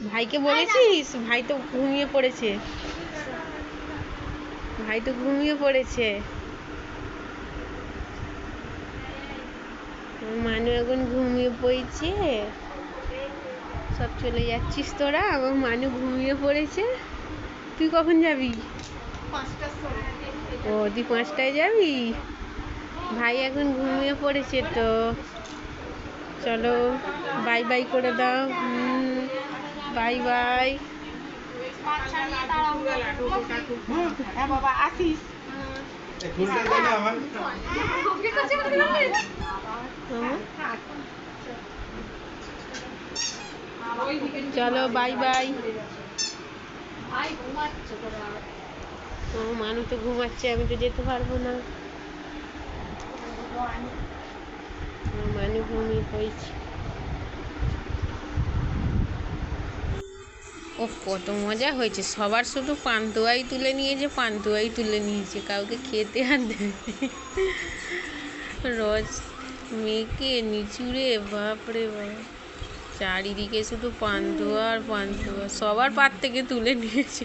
ভাইকে বলেছিস? ভাই তো ঘুমিয়ে পড়েছে। ভাই তো ঘুমিয়ে পড়েছে। মানু এখন ঘুমিয়ে পড়েছে। সব চলে যাচ্ছিস তোরা আমার মানু ঘুমিয়ে পড়েছে। তুই কখন যাবি? ও, তুই পাঁচটায় যাবি? ভাই এখন ঘুমিয়ে পড়েছে তো। চলো বাই বাই করে দাও। Bye bye. হ্যাঁ চলো, বাই বাই। ও, মানু তো ঘুমাচ্ছে, আমি তো যেতে পারব না। মানু ঘুমিয়ে পড়েছে। ও কত মজা হয়েছে। সবার শুধু পান্তুয়াই তুলে নিয়েছে পান্তুয়াই তুলে নিয়েছে, কাউকে খেতে আর দেবে রস মেয়েকে নিচুড়ে বাপরে বাপ। চারিদিকে শুধু পান্তুয়া আর পান্তুয়া, সবার পার থেকে তুলে নিয়েছে।